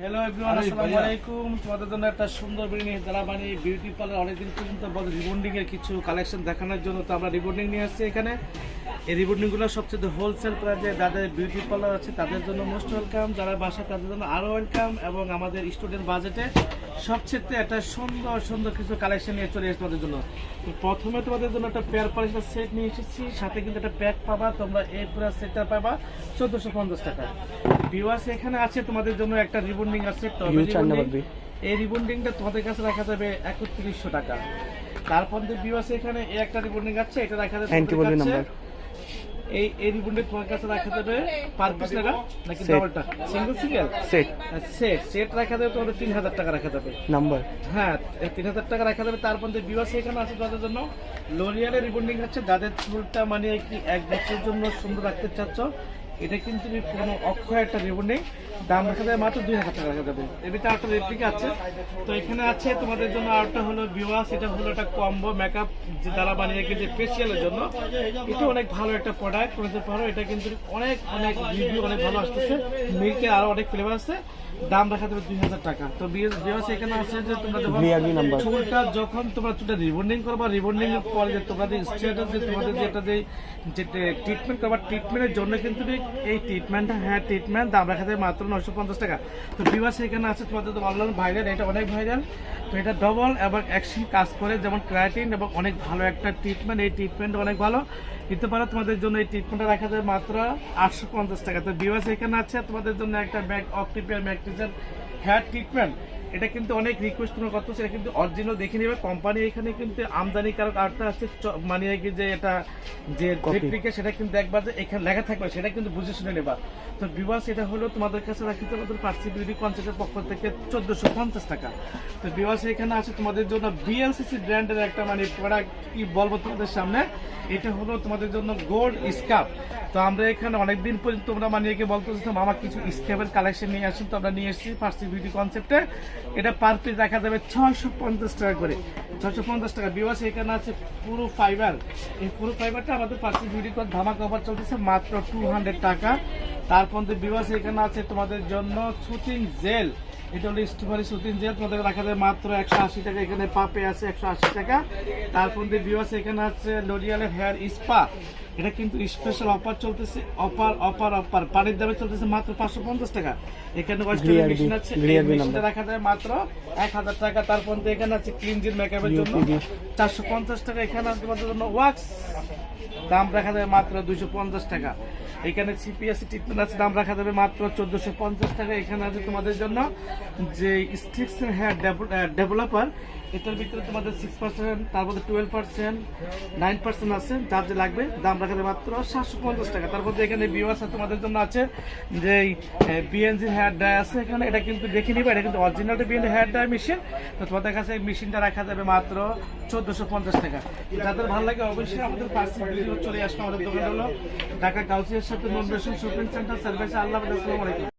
Hello everyone আসসালামু আলাইকুম। তোমাদের জন্য একটা সুন্দর বিল্ডিং যারা মানে বিউটি পার্লার অনেকদিন পর্যন্ত বলে রিবন্ডিং এর কিছু কালেকশন দেখানোর জন্য তো আমরা রিবন্ডিং নিয়ে আসছি এখানে। এই রিবন্ডিংগুলো সবচেয়ে হোলসেল প্রাইজে যাদের বিউটি পার্লার আছে তাদের জন্য মোস্ট ওয়েলকাম যারা বাসা তাদের জন্য আরও ওয়েলকাম এবং আমাদের স্টুডেন্ট বাজেটে সবচেয়ে একটা সুন্দর সুন্দর কিছু কালেকশন নিয়ে চলে এসেছে তোমাদের জন্য। প্রথমে তোমাদের জন্য একটা পেয়ার পলিশার সেট নিয়ে এসেছি। সাথে কিন্তু একটা প্যাক পাবা তোমরা এই পুরো সেটটা পাবা চোদ্দশো পঞ্চাশ টাকা। ভিউয়ার্স এখানে আছে তোমাদের জন্য একটা রিবন্ডিং আছে এই রিবন্ডিংটা তোমাদের কাছে রাখা যাবে একত্রিশশো টাকা। তারপর যে ভিউয়ার্স এখানে এই একটা রিবন্ডিং আছে এটা রাখা যাবে তোমাদের body কাছে- number। এই এই রিবনটা তোমার কাছে রাখা যাবে পার পিস টাকা নাকি ডাবলটা single single set set set রাখা যাবে তোমার তিন হাজার টাকা রাখা যাবে। নাম্বার হ্যাঁ তিন হাজার টাকা রাখা যাবে। তারপর বিবাস এখানে আছে তাদের জন্য। লোরিয়ালের রিবন্ডিং হচ্ছে। যাদের চুলটা মানে কি এক বছরের জন্য সুন্দর রাখতে চাচ্ছ এটা কিন্তু কোনো অক্ষয় একটা রিবন্ডিং দাম রাখা যাবে মাত্র দুই হাজার টাকা রাখা যাবে। এর ভিতরে আরেকটা রেপ্লিকা আছে। তো এখানে আছে তোমাদের জন্য আরেকটা হলো বিওয়াস এটা হলো একটা কম্বো মেকআপ যে তারা বানিয়ে যে ফেসিয়ালের জন্য। এটা অনেক ভালো একটা প্রোডাক্ট বলতে পারো এটা কিন্তু অনেক অনেক রিভিউ অনেক ভালো আসতেছে। মিল্কের আরও অনেক ফ্লেভার আছে। দাম রাখা যাবে দুই হাজার টাকা। তো বিওয়াস এখানে আছে যে তোমরা যখন চুলটা যখন তোমরা চুলটা রিবন্ডিং করবা রিবন্ডিং এর পরে যে তোমাদের স্ট্রেটাস যে তোমাদের যেটা যে যে ট্রিটমেন্ট করবা ট্রিটমেন্টের জন্য কিন্তু এই ট্রিটমেন্টটা হ্যাঁ ট্রিটমেন্ট দাম রাখা যায় মাত্র নশো পঞ্চাশ টাকা। তো বিবাস এখানে আছে তোমাদের তো অনলাইন ভাইরাল এটা অনেক ভাইরাল তো এটা ডবল এবং অ্যাকশন কাজ করে, যেমন ক্রাইটিন এবং অনেক ভালো একটা ট্রিটমেন্ট এই ট্রিটমেন্ট অনেক ভালো। দিতে পারো, তোমাদের জন্য এই ট্রিটমেন্টটা রাখা যায় মাত্র আটশো পঞ্চাশ টাকা। তো বিবাস এখানে আছে তোমাদের জন্য একটা ব্যাগ অপটিপিয়ার ম্যাকটিজার হেয়ার ট্রিটমেন্ট এটা কিন্তু অনেক রিকোয়েস্ট তোমরা করতো সেটা কিন্তু অরিজিনাল দেখে নেবে। কোম্পানি এখানে কিন্তু আমদানিকারক আরটা আছে চ- মানে কি যে এটা যে। রেপ্লিকা সেটা কিন্তু একবার যে এখানে লেখা থাকবে সেটা কিন্তু বুঝে শুনে নেবা। তো বিবাস এটা হলো তোমাদের কাছে রাখিতে আমাদের পার্সি বিউটি কনসেপ্টের পক্ষ থেকে চোদ্দশো পঞ্চাশ টাকা। তো বিবাস এখানে আছে তোমাদের জন্য বিএলসিসি ব্র্যান্ডের একটা মানে প্রোডাক্ট কি বলব তোমাদের সামনে? এটা হলো তোমাদের জন্য গোল্ড স্কাপ তো আমরা এখানে অনেকদিন পর্যন্ত তোমরা মানে একে বলতে মামা কিছু স্কেপের কালেকশন নিয়ে আসুন। তো আমরা নিয়ে এসেছি ফার্সি বিউটি কনসেপ্টে এটা পার পিস দেখা যাবে ছয়শো পঞ্চাশ টাকা করে। ছয়শো পঞ্চাশ টাকা। বিবাস এখানে আছে পুরো ফাইবার এই পুরো ফাইবারটা আমাদের পার্সি বিউটি কন ধামাকা অফার চলতেছে মাত্র টু হান্ড্রেড টাকা। তারপর বিবাস এখানে আছে তোমাদের জন্য শুটিং জেল এটা হলো স্টিফারি সুতিন জেল। তোমাদের রাখা যায় মাত্র একশো আশি টাকা। এখানে পাপে আছে একশো আশি টাকা। তারপর দিয়ে বিওয়াস এখানে আছে লোরিয়ালের হেয়ার স্পা এটা কিন্তু স্পেশাল অফার চলতেছে। অফার অফার অফার পানির দামে চলতেছে মাত্র পাঁচশো পঞ্চাশ টাকা। এখানে ওয়েস্টার্ন মেশিন আছে। মেশিনটা। রাখা যায় মাত্র এক হাজার টাকা। তারপর এখানে আছে ক্লিনজির মেকআপের জন্য। চারশো পঞ্চাশ টাকা এখানে আছে তোমাদের জন্য ওয়াক্স দাম রাখা যাবে মাত্র দুইশো পঞ্চাশ টাকা। এখানে সিপিএসসি ট্রিটমেন্ট আছে, দাম রাখা যাবে মাত্র চোদ্দশো টাকা। এখানে আছে তোমাদের জন্য যে স্টিক্স হেয়ার ডেভেলপার এটার ভিতরে তোমাদের সিক্স পার্সেন্ট তারপরে টুয়েলভ পার্সেন্ট নাইন পার্সেন্ট আছে। যার যে লাগবে, দাম রাখা যাবে মাত্র সাতশো পঞ্চাশ টাকা। তারপর এখানে বিওয়াস তোমাদের জন্য আছে যে বিএনজি হেয়ার ড্রাই আছে এখানে। এটা কিন্তু দেখে নিবে, এটা কিন্তু original BNG hair dry machine তো তোমাদের কাছে মেশিনটা রাখা যাবে মাত্র চোদ্দশো পঞ্চাশ টাকা। যাদের ভালো লাগে অবশ্যই আমাদের পার্সি ভিডিও চলে আসলাম আমাদের দোকানটা হলো ঢাকা কাউসিয়ার সাথে নন বেশন শপিং সেন্টার। সার্ভিস আল্লাহ আসসালামু